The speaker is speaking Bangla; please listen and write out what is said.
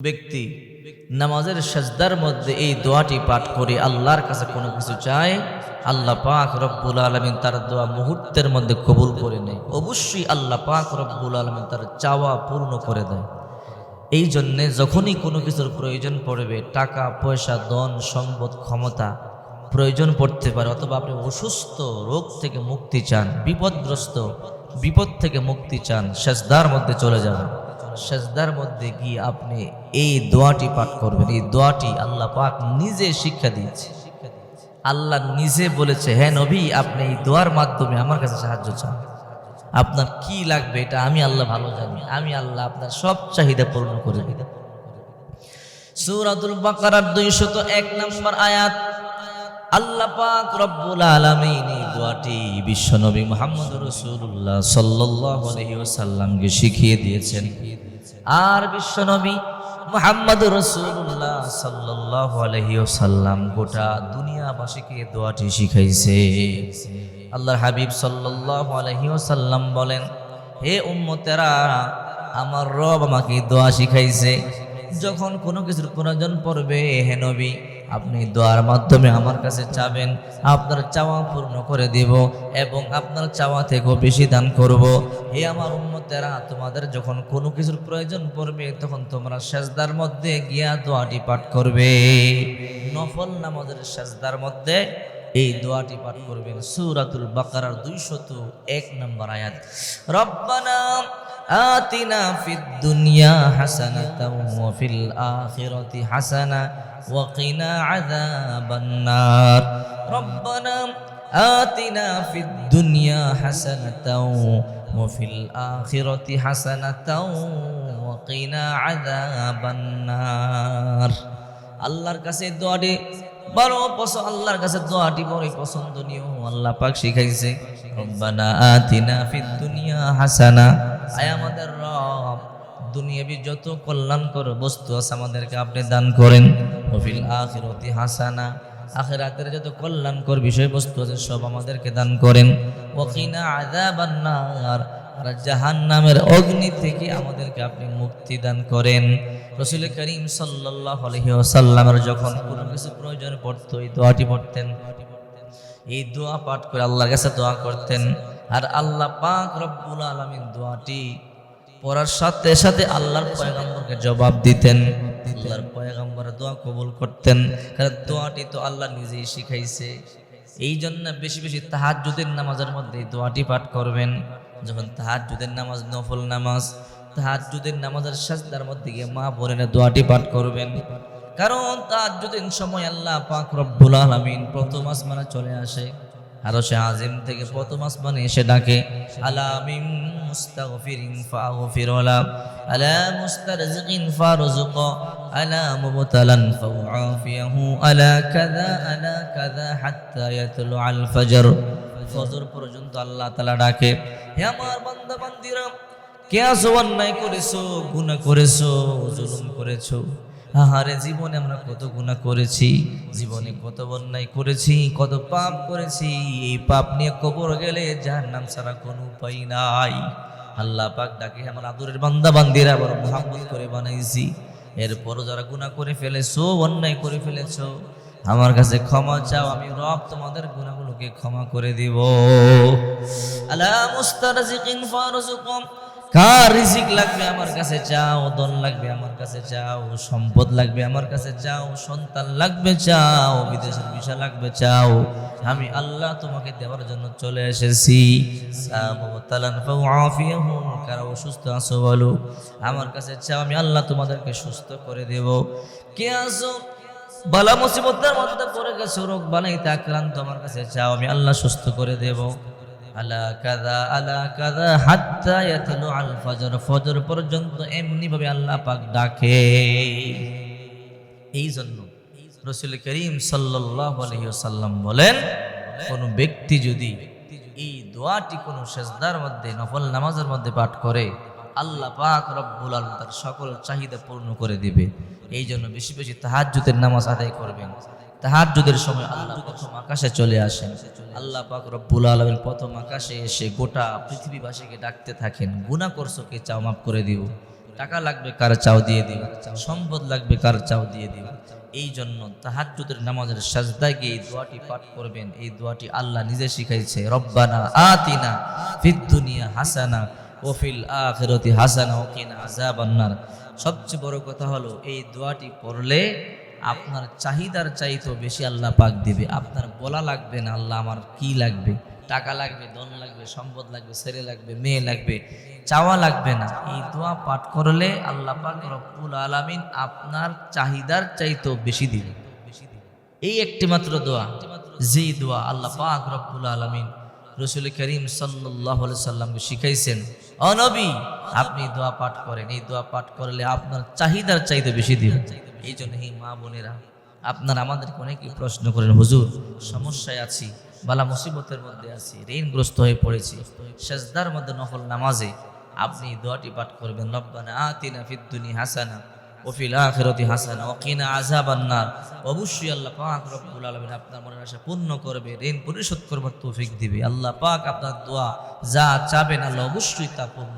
ব্যক্তি নামাজের সাজদার মধ্যে এই দোয়াটি পাঠ করে আল্লাহর কাছে কোনো কিছু চায়, আল্লাহ পাক রব্বুল আলমিন তার দোয়া মুহূর্তের মধ্যে কবুল করে নেয়। অবশ্যই আল্লাহ পাক রব্বুল আলমিন তার চাওয়া পূর্ণ করে দেয়। এই জন্যে যখনই কোনো কিছুর প্রয়োজন পড়বে, টাকা, পয়সা, ধন, সম্পদ, ক্ষমতা প্রয়োজন পড়তে পারে, অথবা আপনি অসুস্থ, রোগ থেকে মুক্তি চান, বিপদগ্রস্ত, বিপদ থেকে মুক্তি চান, সেজদার মধ্যে চলে যাবেন। সেজদার মধ্যে গিয়ে আপনি এই দোয়াটি পাঠ করবেন। এই দোয়াটি আল্লাহ পাক নিজে শিক্ষা দিয়েছে। আল্লাহ নিজে বলেছে হ্যাঁ নবী, আপনি এই দোয়ার মাধ্যমে আমার কাছে সাহায্য চান। আপনার কি লাগবে এটা আমি আল্লাহ ভালো জানি। আমি আল্লাহ আপনার সব চাহিদা পূর্ণ করে দিব। সূরাতুল বাকারার 201 নম্বর আয়াত আল্লাহ পাক রব্বুল আলামিন এই দোয়াটি বিশ্বনবী মুহাম্মদ রাসূলুল্লাহ সাল্লাল্লাহু আলাইহি ওয়াসাল্লামকে শিখিয়ে দিয়েছেন। আর বিশ্বনবী মুহাম্মদ রাসূলুল্লাহ সাল্লাল্লাহু আলাইহি ওয়াসাল্লাম গোটা দুনিয়াবাসীকে দোয়াটি শিখাইছে। আল্লাহর হাবিব সাল্লাল্লাহু আলাইহি ওয়াসাল্লাম বলেন, হে উম্মতেরা, আমার রব আমাকে দোয়া শিখাইছে। যখন কোনো কিছুর প্রয়োজন পড়বে, হে নবী আপনি দোয়ার মাধ্যমে আমার কাছে চাবেন, আপনার চাওয়া পূর্ণ করে দিব এবং আপনার চাওয়া থেকেও বেশি দান করব। হে আমার উম্মতেরা, তোমাদের যখন কোনো কিছুর প্রয়োজন পড়বে, তখন তোমরা সেজদার মধ্যে গিয়া দোয়াটি পাঠ করবে। নফল নামাজের সেজদার মধ্যে এই দোয়াটি পাঠ করবেন। সূরাতুল বাকারার 201 নম্বর আয়াত। রব্বানা آتنا في الدنيا حسنة وفي الآخرة حسنة وقنا عذاب النار ربنا آتنا في الدنيا حسنة وفي الآخرة حسنة وقنا عذاب النار আল্লাহর কাছে দোয়াটি বড় পছন্দ আল্লাহর কাছে দোয়াটি বড়ই পছন্দনীয় আল্লাহ পাক শিখাইছে রব্বানা আতিনা ফিদ দুনিয়া হাসানা আয় আমাদের রব, দুনিয়াবি যত কল্যাণকর বস্তু আছে আমাদেরকে আপনি দান করেন। ওফিল আখিরতি হাসানা, আখিরাতের যত কল্যাণকর বিষয়বস্তু আছে সব আমাদেরকে দান করেন। ওকিনা আযাবান নার আর জাহান নামের অগ্নি থেকে আমাদেরকে আপনি মুক্তি দান করেন। রসুল করিম সাল্লাহ আলহিহাসাল্লামের যখন কোনো কিছু প্রয়োজন পড়তো, এই দোয়াটি পড়তেন। এই দোয়া পাঠ করে আল্লাহর কাছে দোয়া করতেন। আর আল্লাহ পাক রব্বুল আলমিন দোয়াটি পড়ার সাথে সাথে আল্লাহর পয়গাম্বরকে জবাব দিতেন, আল্লাহর পয়গাম্বর দোয়া কবুল করতেন। কারণ দোয়াটি তো আল্লাহ নিজেই শিখাইছে। এই জন্য বেশি বেশি তাহাজ্জুদের নামাজের মধ্যে দোয়াটি পাঠ করবেন। যখন তাহাজ্জুদের নামাজ, নফল নামাজ, তাহাজ্জুদের নামাজের সাজদার মধ্যে গিয়ে মা বোনেরা দোয়াটি পাঠ করবেন। কারণ তাহাজ্জুদের সময় আল্লাহ পাক রব্বুল আলামিন প্রথম আসমানে চলে আসে। আরও সে আজিম থেকে প্রথম আসমানে এসে ডাকে, আলা মিন মুস্তাগফিরিন ফাগফির ওয়ালা, আলা মুস্তারজিকিন ফারজুক আলা মুবতালান ফাউআফিয়াহু, আলা কাযা আলা কাযা হাত্তা ইয়াতলু আল ফজর। ফজর পর্যন্ত আল্লাহ তাআলা ডাকে, হে আমার বান্দা বান্দিরা কে আছো অন্যায় করেছ, গুনাহ করেছ, জুলুম করেছ? আহারে জীবনে আমরা কত গুনাহ করেছি, জীবনে কত অন্যায় করেছি, কত পাপ করেছি, এই পাপ নিয়ে কবর গেলে যার নাম ছাড়া কোনো উপায় নাই। আল্লাহ পাক ডাকে, আমার আদরের বান্দা, বান্দিরা আবার মোহাম্মদ করে বানাইছি। এরপরও যারা গুনাহ করে ফেলেছো, অন্যায় করে ফেলেছো, আমার কাছে ক্ষমা চাও, আমি রব তোমাদের গুণাগুলোকে ক্ষমা করে দিব। আলা মুস্তারজিকিন ফারজুকুম। কার রিজিক লাগবে আমার কাছে চাও দন লাগবে আমার কাছে চাও, সম্পদ লাগবে আমার কাছে চাও, সন্তান লাগবে চাও, বিদেশের ভিসা লাগবে চাও। আমি আল্লাহ তোমাকে দেওয়ার জন্য চলে এসেছি। কারা অসুস্থ আছো বলো? আমার কাছে চাও, আমি আল্লাহ তোমাদেরকে সুস্থ করে দেব। কে আসো বালা মুসিবতের মধ্যে পড়ে গেছো, রোগ বানাইতে আক্রান্ত, আমার কাছে চাও, আমি আল্লাহ সুস্থ করে দেব। কাদা কাদা ফজর। পর্যন্ত আল্লাহ পাক ডাকে। এই জন্য রসুল করিম বলেন, কোন ব্যক্তি যদি এই দোয়াটি কোনো সেজদার মধ্যে, নফল নামাজের মধ্যে পাঠ করে, আল্লাহ পাক রব্বুল আলম তার সকল চাহিদা পূর্ণ করে দিবে। এই জন্য বেশি বেশি তাহাজ্জুদের নামাজ আদায় করবেন। তাহাজ্জুদের সময় আল্লাহ প্রথম আকাশে চলে আসেন। আল্লাহ পাক রব্বুল আলমের প্রথম আকাশে এসে গোটা পৃথিবীবাসীকে ডাকতে থাকেন, গুনাহ করছ কে? চাও মাফ করে দিব টাকা লাগবে কার চাও দিয়ে দিবা সম্পদ লাগবে কার চাও দিয়ে দিবা এই জন্য তাহাজ্জুদের নামাজের সাজদায় গিয়ে এই দোয়াটি পাঠ করবেন। এই দোয়াটি আল্লাহ নিজে শিখাইছে, রব্বানা আতিনা ফিদ দুনিয়া হাসানা ও ফিল আখিরাতি হাসানা ও কিনা আযাবান্নার সবচেয়ে বড় কথা হলো, এই দোয়াটি পড়লে আপনার চাহিদার চাইতেও বেশি আল্লাহ পাক দিবে। আপনার বলা লাগবে না, আল্লাহ আমার কি লাগবে? টাকা লাগবে, ধন লাগবে, সম্পদ লাগবে, ছেলে লাগবে, মেয়ে লাগবে, চাওয়া লাগবে না। এই দোয়া পাঠ করলে আল্লাহ পাক রব্বুল আলামিন আপনার চাহিদার চাইতেও বেশি দিবে। এই একটি মাত্র দোয়া, যে দোয়া আল্লাহ পাক রব্বুল আলামিন রসুল করিম সাল্লাহ সাল্লামকে শিখাইছেন, অনবী, আপনি দোয়া পাঠ করেন। এই দোয়া পাঠ করলে আপনার চাহিদার চাইতে বেশি দিবেন এই জন্য এই মা বোনেরা আপনারা আমাদেরকে অনেকেই প্রশ্ন করেন, হুজুর, সমস্যায় আছি, বালা মুসিবতের মধ্যে আছি, ঋণগ্রস্ত হয়ে পড়েছি, সেজদার মধ্যে নফল নামাজে আপনি দোয়াটি পাঠ করবেন, রব্বানা আতিনা ফিদ দুনিয়া হাসানা ওফিল আখিরাতি হাসানা ওকিনা আযাবান নার। অবশ্যই আল্লাহ পাক রব্বুল আলামিন আপনার মনের আশা পূর্ণ করবে, ঋণ পরিশোধ করবার তৌফিক দিবে। আল্লাহ পাক আপনার দোয়া যা চাবেন আল্লাহ অবশ্যই তা পূর্ণ